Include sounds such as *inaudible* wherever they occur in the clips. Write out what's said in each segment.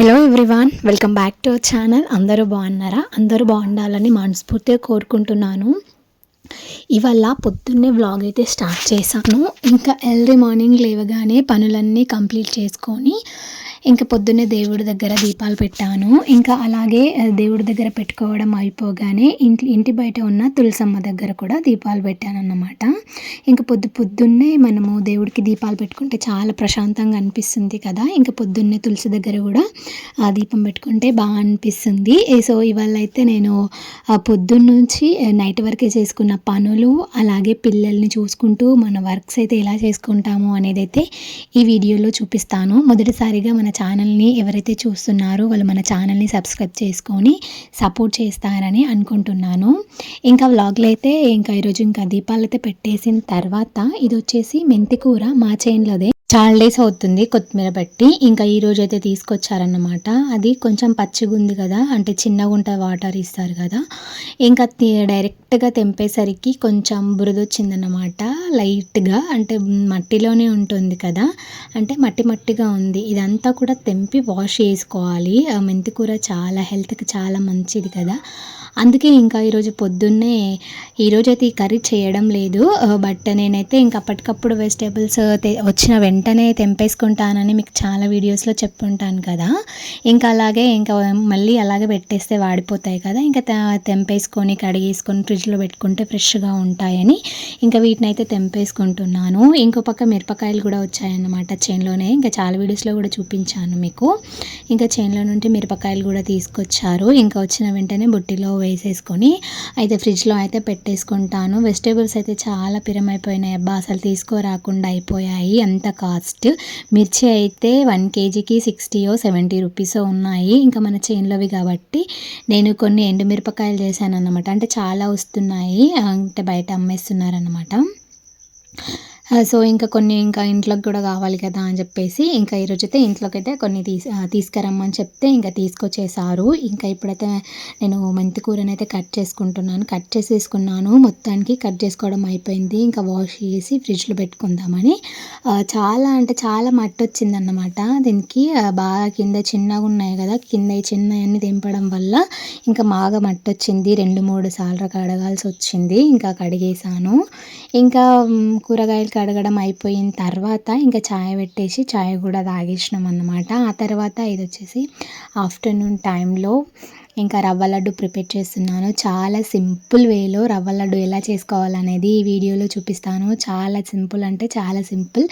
Hello everyone welcome back to our channel అందరూ బాగున్నారా? అందరూ బాగుండాలని మనస్ఫూర్తిగా కోరుకుంటున్నాను. ఇవాళ పొద్దున్నే వ్లాగ్ అయితే స్టార్ట్ చేశాను. ఇంకా ఎర్లీ మార్నింగ్ లేవగానే పనులన్నీ కంప్లీట్ చేసుకొని ఇంకా పొద్దున్నే దేవుడి దగ్గర దీపాలు పెట్టాను. ఇంకా అలాగే దేవుడి దగ్గర పెట్టుకోవడం అయిపోగానే ఇంటి ఇంటి బయట ఉన్న తులసమ్మ దగ్గర కూడా దీపాలు పెట్టాను అన్నమాట ఇంకా పొద్దు పొద్దున్నే మనము దేవుడికి దీపాలు పెట్టుకుంటే చాలా ప్రశాంతంగా అనిపిస్తుంది కదా. ఇంకా పొద్దున్నే తులసి దగ్గర కూడా ఆ దీపం పెట్టుకుంటే బాగా అనిపిస్తుంది. సో ఇవాళ అయితే నేను పొద్దున్నుంచి నైట్ వరకే చేసుకున్న పనులు అలాగే పిల్లల్ని చూసుకుంటూ మన వర్క్స్ అయితే ఎలా చేసుకుంటాము అనేది అయితే ఈ వీడియోలో చూపిస్తాను. మొదటిసారిగా మన ఛానల్ని ఎవరైతే చూస్తున్నారో వాళ్ళు మన ఛానల్ని సబ్స్క్రైబ్ చేసుకొని సపోర్ట్ చేస్తారని అనుకుంటున్నాను. ఇంకా వ్లాగ్లో అయితే ఇంకా ఈరోజు ఇంకా దీపాలు అయితే పెట్టేసిన తర్వాత ఇది వచ్చేసి మెంతి కూర మా చేన్లోదే. చాలా డేస్ అవుతుంది కొత్తిమీర పెట్టి. ఇంకా ఈ రోజు అయితే తీసుకొచ్చారన్నమాట. అది కొంచెం పచ్చిగా ఉంది కదా అంటే చిన్నగా ఉంటుంది వాటర్ ఇస్తారు కదా. ఇంకా డైరెక్ట్గా తెంపేసరికి కొంచెం బురద వచ్చిందన్నమాట. లైట్గా అంటే మట్టిలోనే ఉంటుంది కదా. అంటే మట్టి మట్టిగా ఉంది. ఇదంతా కూడా తెంపి వాష్ చేసుకోవాలి. మెంతికూర మెంతి కూర చాలా హెల్త్కి చాలా మంచిది కదా. అందుకే ఇంకా ఈరోజు పొద్దున్నే ఈరోజు అయితే ఈ కర్రీ చేయడం లేదు. బట్ నేనైతే ఇంక అప్పటికప్పుడు వెజిటేబుల్స్ వచ్చిన వెంటనే తెంపేసుకుంటానని మీకు చాలా వీడియోస్లో చెప్పుంటాను కదా. ఇంకా అలాగే ఇంకా మళ్ళీ అలాగే పెట్టేస్తే వాడిపోతాయి కదా. ఇంకా తెంపేసుకొని కడిగేసుకొని ఫ్రిడ్జ్లో పెట్టుకుంటే ఫ్రెష్గా ఉంటాయని ఇంకా వీటిని అయితే తెంపేసుకుంటున్నాను. ఇంకో పక్క మిరపకాయలు కూడా వచ్చాయన్నమాట చేన్లోనే. ఇంకా చాలా వీడియోస్లో కూడా చూపించాను. మీకు. ఇంకా చేనులో నుండి మిరపకాయలు కూడా తీసుకొచ్చారు. ఇంకా వచ్చిన వెంటనే బుట్టిలో వేసేసుకొని అయితే ఫ్రిడ్జ్లో అయితే పెట్టేసుకుంటాను. వెజిటేబుల్స్ అయితే చాలా పిరమైపోయినాయి అబ్బా అసలు తీసుకోరాకుండా అయిపోయాయి. అంత కాస్ట్? మిర్చి అయితే వన్ కేజీకి సిక్స్టీయో సెవెంటీ రూపీసో ఉన్నాయి. ఇంకా మన చేన్లోవి కాబట్టి నేను కొన్ని ఎండుమిరపకాయలు చేశాను అన్నమాట అంటే చాలా వస్తున్నాయి. అంటే బయట అమ్మేస్తున్నారనమాట సో ఇంకా కొన్ని ఇంకా ఇంట్లోకి కూడా కావాలి కదా అని చెప్పేసి ఇంకా ఈరోజు అయితే ఇంట్లోకి అయితే కొన్ని తీసి తీసుకురమ్మని చెప్తే ఇంకా తీసుకొచ్చేసారు. ఇంకా ఇప్పుడైతే నేను మెంతి కూరని అయితే కట్ చేసుకుంటున్నాను. కట్ చేసేసుకున్నాను. మొత్తానికి కట్ చేసుకోవడం అయిపోయింది. ఇంకా వాష్ చేసి ఫ్రిడ్జ్లో పెట్టుకుందామని. చాలా అంటే చాలా మట్టి వచ్చిందన్నమాట దీనికి బాగా కింద చిన్నగా ఉన్నాయి కదా. కింద ఈ చిన్నవన్నీ దింపడం వల్ల ఇంకా బాగా మట్టి వచ్చింది రెండు మూడు సార్లు కడగాల్సి వచ్చింది ఇంకా కడిగేసాను. ఇంకా కూరగాయలు కడగడం అయిపోయిన తర్వాత ఇంకా చాయ్ పెట్టేసి చాయ్ కూడా తాగేసినాం అన్నమాట ఆ తర్వాత ఇది వచ్చేసి ఆఫ్టర్నూన్ టైంలో ఇంకా రవ్వ లడ్డు ప్రిపేర్ చేస్తున్నాను. చాలా సింపుల్ వేలో రవ్వ లడ్డు ఎలా చేసుకోవాలనేది ఈ వీడియోలో చూపిస్తాను. చాలా సింపుల్ అంటే చాలా సింపుల్.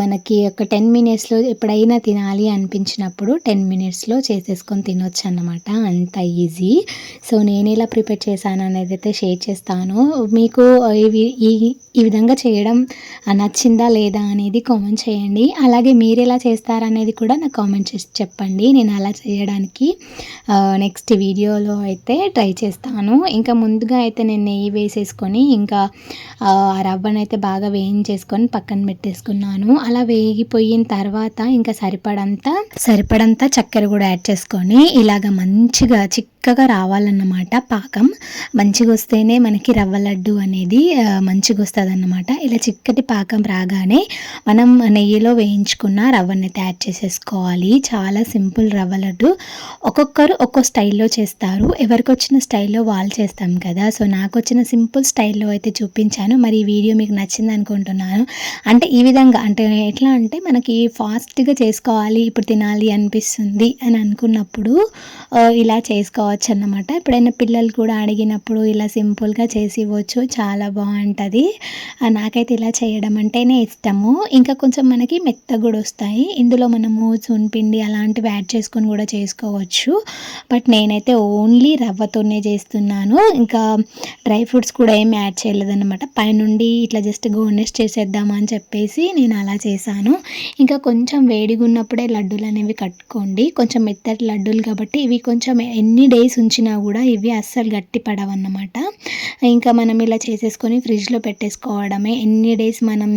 మనకి ఒక టెన్ మినిట్స్లో ఎప్పుడైనా తినాలి అనిపించినప్పుడు టెన్ మినిట్స్లో చేసేసుకొని తినొచ్చు అన్నమాట అంత ఈజీ. సో నేను ఎలా ప్రిపేర్ చేశాను అనేది అయితే షేర్ చేస్తాను. మీకు ఈ ఈ విధంగా చేయడం నచ్చిందా లేదా అనేది కామెంట్ చేయండి. అలాగే మీరు ఎలా చేస్తారనేది కూడా నాకు కామెంట్ చేసి చెప్పండి. నేను అలా చేయడానికి నెక్స్ట్ వీడియోలో అయితే ట్రై చేస్తాను. ఇంకా ముందుగా అయితే నేను నెయ్యి వేసేసుకొని ఇంకా ఆ రవ్వను అయితే బాగా వేయించేసుకొని పక్కన పెట్టేసుకున్నాను. అలా వేగిపోయిన తర్వాత ఇంకా సరిపడంత సరిపడంత చక్కెర కూడా యాడ్ చేసుకొని ఇలాగ మంచిగా చిక్ చిక్కగా రావాలన్నమాట పాకం. మంచిగా వస్తేనే మనకి రవ్వ లడ్డు అనేది మంచిగా వస్తుంది అన్నమాట ఇలా చిక్కటి పాకం రాగానే మనం నెయ్యిలో వేయించుకున్న రవ్వని తయారు చేసేసుకోవాలి. చాలా సింపుల్ రవ్వ లడ్డు. ఒక్కొక్కరు ఒక్కో స్టైల్లో చేస్తారు. ఎవరికి వచ్చిన స్టైల్లో వాళ్ళు చేస్తాం కదా. సో నాకు వచ్చిన సింపుల్ స్టైల్లో అయితే చూపించాను. మరి ఈ వీడియో మీకు నచ్చింది అనుకుంటున్నాను. అంటే ఈ విధంగా అంటే ఎట్లా అంటే మనకి ఫాస్ట్గా చేసుకోవాలి ఇప్పుడు తినాలి అనిపిస్తుంది అని అనుకున్నప్పుడు ఇలా చేసుకోవచ్చు అన్నమాట ఎప్పుడైనా పిల్లలు కూడా అడిగినప్పుడు ఇలా సింపుల్గా చేసి ఇవ్వచ్చు చాలా బాగుంటుంది. నాకైతే ఇలా చేయడం అంటేనే ఇష్టము. ఇంకా కొంచెం మనకి మెత్త కూడా వస్తాయి. ఇందులో మనము సున్పిండి అలాంటివి యాడ్ చేసుకొని కూడా చేసుకోవచ్చు. బట్ నేనైతే ఓన్లీ రవ్వతోనే చేస్తున్నాను. ఇంకా డ్రై ఫ్రూట్స్ కూడా ఏమి యాడ్ చేయలేదన్నమాట. పైనుండి ఇట్లా జస్ట్ గోనెస్ చేసేద్దామా అని చెప్పేసి నేను అలా చేశాను. ఇంకా కొంచెం వేడిగా ఉన్నప్పుడే లడ్డూలు అనేవి కట్టుకోండి. కొంచెం మెత్తటి లడ్డూలు కాబట్టి ఇవి కొంచెం ఎన్ని డేస్ డేస్ ఉంచినా కూడా ఇవి అస్సలు గట్టి పడవన్నమాట. ఇంకా మనం ఇలా చేసేసుకొని ఫ్రిడ్జ్లో పెట్టేసుకోవడమే. ఎన్ని డేస్ మనం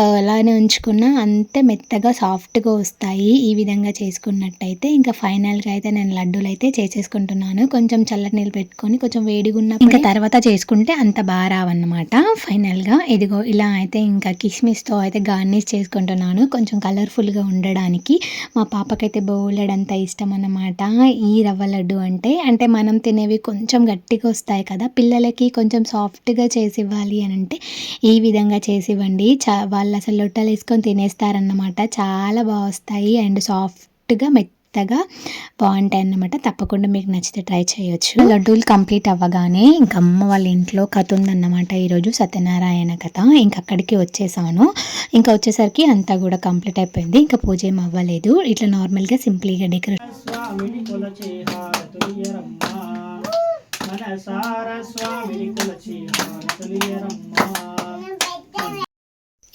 అలానే ఉంచుకున్నా అంతే మెత్తగా సాఫ్ట్గా వస్తాయి ఈ విధంగా చేసుకున్నట్టయితే. ఇంకా ఫైనల్గా అయితే నేను లడ్డూలు అయితే చేసేసుకుంటున్నాను. కొంచెం చల్లటి నీళ్ళు పెట్టుకొని కొంచెం వేడిగా ఉన్న ఇంకా తర్వాత చేసుకుంటే అంత బాగా రావన్నమాట. ఫైనల్గా ఇదిగో ఇలా అయితే ఇంకా కిస్మిస్తో అయితే గార్నిష్ చేసుకుంటున్నాను. కొంచెం కలర్ఫుల్గా ఉండడానికి. మా పాపకైతే బోలెడంత ఇష్టం అన్నమాట ఈ రవ్వ లడ్డు అంటే అంటే మనం తినేవి కొంచెం గట్టిగా వస్తాయి కదా పిల్లలకి కొంచెం సాఫ్ట్గా చేసి ఇవ్వాలి అని అంటే ఈ విధంగా చేసి ఇవ్వండి చా వాళ్ళు అసలు లొట్టలు వేసుకొని తినేస్తారన్నమాట. చాలా బాగా వస్తాయి అండ్ సాఫ్ట్గా మెత్తగా బాగుంటాయి అన్నమాట తప్పకుండా మీకు నచ్చితే ట్రై చేయొచ్చు. లడ్డూలు కంప్లీట్ అవ్వగానే ఇంక అమ్మ వాళ్ళ ఇంట్లో కథ ఉందన్నమాట. ఈరోజు సత్యనారాయణ కథ. ఇంక అక్కడికి వచ్చేసాను. ఇంకా వచ్చేసరికి అంతా కూడా కంప్లీట్ అయిపోయింది. ఇంకా పూజ ఏం అవ్వలేదు. ఇట్లా నార్మల్గా సింపుల్గా డెకరేట్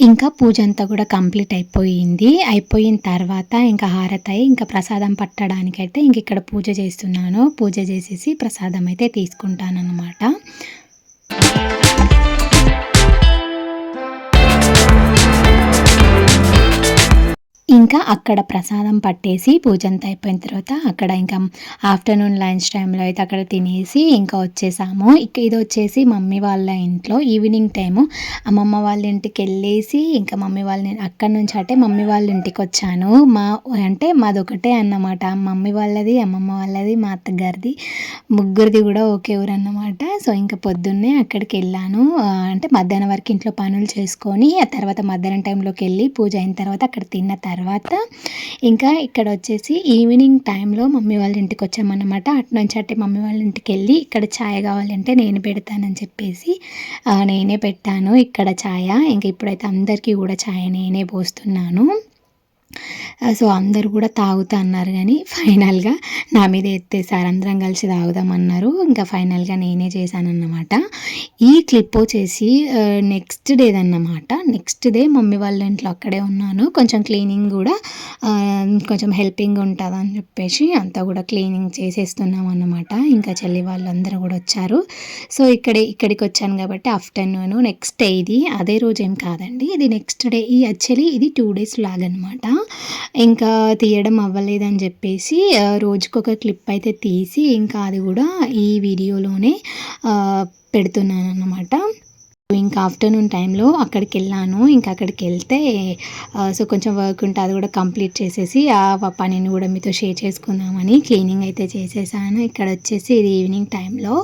ఇంకా పూజ అంతా కూడా కంప్లీట్ అయిపోయింది. అయిపోయిన తర్వాత ఇంకా హారతాయి ఇంకా ప్రసాదం పట్టడానికైతే ఇంక ఇక్కడ పూజ చేస్తున్నాను. పూజ చేసేసి ప్రసాదం అయితే తీసుకుంటాను అనమాట ఇంకా అక్కడ ప్రసాదం పట్టేసి పూజ అంతా అయిపోయిన తర్వాత అక్కడ ఇంకా ఆఫ్టర్నూన్ లంచ్ టైంలో అయితే అక్కడ తినేసి ఇంకా వచ్చేసాము. ఇక ఇది వచ్చేసి మమ్మీ వాళ్ళ ఇంట్లో ఈవినింగ్ టైము. అమ్మమ్మ వాళ్ళ ఇంటికి వెళ్ళేసి ఇంకా మమ్మీ వాళ్ళ అక్కడ నుంచి అంటే మమ్మీ వాళ్ళ ఇంటికి వచ్చాను. మా అంటే మాది ఒకటే అన్నమాట. మమ్మీ వాళ్ళది అమ్మమ్మ వాళ్ళది మా అత్తగారిది ముగ్గురిది కూడా ఒకే ఊరు అన్నమాట సో ఇంకా పొద్దున్నే అక్కడికి వెళ్ళాను. అంటే మధ్యాహ్నం వరకు ఇంట్లో పనులు చేసుకొని ఆ తర్వాత మధ్యాహ్నం టైంలోకి వెళ్ళి పూజ అయిన తర్వాత అక్కడ తిన్న తర్వాత ఇంకా ఇక్కడ వచ్చేసి ఈవినింగ్ టైంలో మమ్మీ వాళ్ళ ఇంటికి వచ్చామన్నమాట. అటు నుంచి అంటే మమ్మీ వాళ్ళ ఇంటికి వెళ్ళి ఇక్కడ ఛాయ్ కావాలంటే నేను పెడతానని చెప్పేసి నేనే పెట్టాను ఇక్కడ ఛాయ. ఇంకా ఇప్పుడైతే అందరికీ కూడా ఛాయ్ నేనే పోస్తున్నాను. సో అందరు కూడా తాగుతా అన్నారు కానీ ఫైనల్గా నా మీద ఎత్తేసారు. అందరం కలిసి తాగుదామన్నారు ఇంకా ఫైనల్గా నేనే చేశానన్నమాట. ఈ క్లిప్ వచ్చేసి నెక్స్ట్ డేదన్నమాట నెక్స్ట్ డే మమ్మీ వాళ్ళ ఇంట్లో అక్కడే ఉన్నాను. కొంచెం క్లీనింగ్ కూడా కొంచెం హెల్పింగ్ ఉంటుంది అని చెప్పేసి అంతా కూడా క్లీనింగ్ చేసేస్తున్నాం అన్నమాట. ఇంకా చెల్లి వాళ్ళందరూ కూడా వచ్చారు. సో ఇక్కడే ఇక్కడికి వచ్చాను కాబట్టి ఆఫ్టర్నూన్ నెక్స్ట్ డే ఇది అదే రోజు ఏం కాదండి. ఇది నెక్స్ట్ డే ఈ యాక్చువల్లీ ఇది టూ డేస్ లాగనమాట ఇంకా తీయడం అవ్వలేదని చెప్పేసి రోజుకొక క్లిప్ అయితే తీసి ఇంకా అది కూడా ఈ వీడియోలోనే పెడుతున్నాను అన్నమాట ఇంకా ఆఫ్టర్నూన్ టైంలో అక్కడికి వెళ్ళాను ఇంకా అక్కడికి వెళ్తే సో కొంచెం వర్క్ ఉంటే అది కూడా కంప్లీట్ చేసేసి ఆ పనిని కూడా మీతో షేర్ చేసుకుందామని క్లీనింగ్ అయితే చేసేసాను. ఇక్కడ వచ్చేసి ఇది ఈవినింగ్ టైంలో.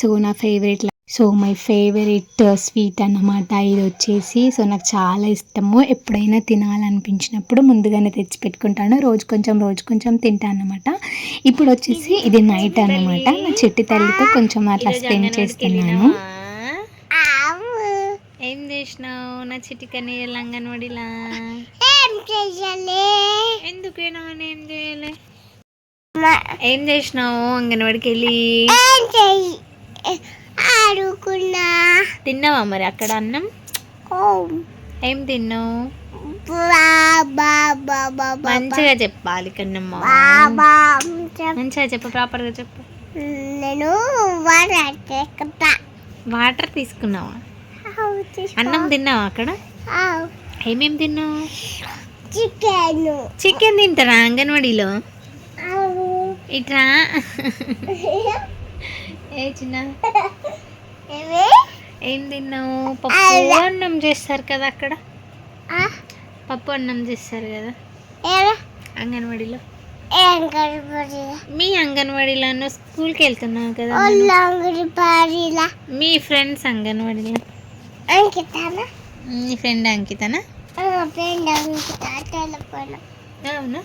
సో నా favourite so my favourite sweet అన్నమాట ఇది వచ్చేసి. సో నాకు చాలా ఇష్టము. ఎప్పుడైనా తినాలనిపించినప్పుడు ముందుగానే తెచ్చి పెట్టుకుంటాను. రోజు కొంచెం రోజు కొంచెం తింటాను అనమాట ఇప్పుడు వచ్చేసి ఇది నైట్ అన్నమాట. నా చెట్టు తల్లితో కొంచెం అట్లా స్పెండ్ చేస్తున్నాను. ఏం చేసినావు? నా చిటికని అంగన్వాడిలా? ఎందుకేనా ఏం చేయలే? ఏం చేసినావు? అంగన్వాడికి వెళ్ళి? ఆడుకున్నా. తిన్నావా మరి అక్కడ అన్నం? ఏం తిన్నావు? మంచిగా చెప్పాలి కన్నమ్మ మంచిగా చెప్పు ప్రాపర్గా చెప్పు. నేను వాటర్ వాటర్ తీసుకున్నావా? అన్నం తిన్నావా అక్కడ? ఏమేం తిన్నావు? చికెన్. చికెన్ తింటారా అంగన్వాడీలో? ఇట్రా? *laughs* ఏ చిన్న? ఏం తిన్నావు? పప్పు అన్నం చేస్తారు కదా అక్కడ? పప్పు అన్నం చేస్తారు కదా? అంగన్వాడీలో. మీ అంగన్వాడీలో స్కూల్కి వెళ్తున్నావు కదా మీ ఫ్రెండ్స్ అంగన్వాడీలో. అంకితానా? మీ ఫ్రెండ్ అంకితనా? ఫ్రెండ్ అంకిత టెలిఫోన్ అవునా?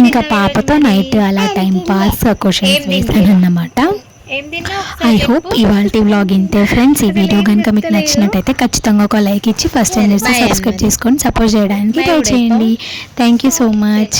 ఇంకా పాపతో? నైట్ అలా టైం పాస్ క్వశ్చన్స్ వేసాను అన్నమాట ఐ హోప్. ఇవాళ వ్లాగ్ ఇంతే ఫ్రెండ్స్ ఈ వీడియో కనుక మీకు నచ్చినట్టయితే ఖచ్చితంగా ఒక లైక్ ఇచ్చి ఫస్ట్ టైం సబ్స్క్రైబ్. చేసుకొని సపోర్ట్ చేయడానికి ట్రై చేయండి థ్యాంక్ యూ సో మచ్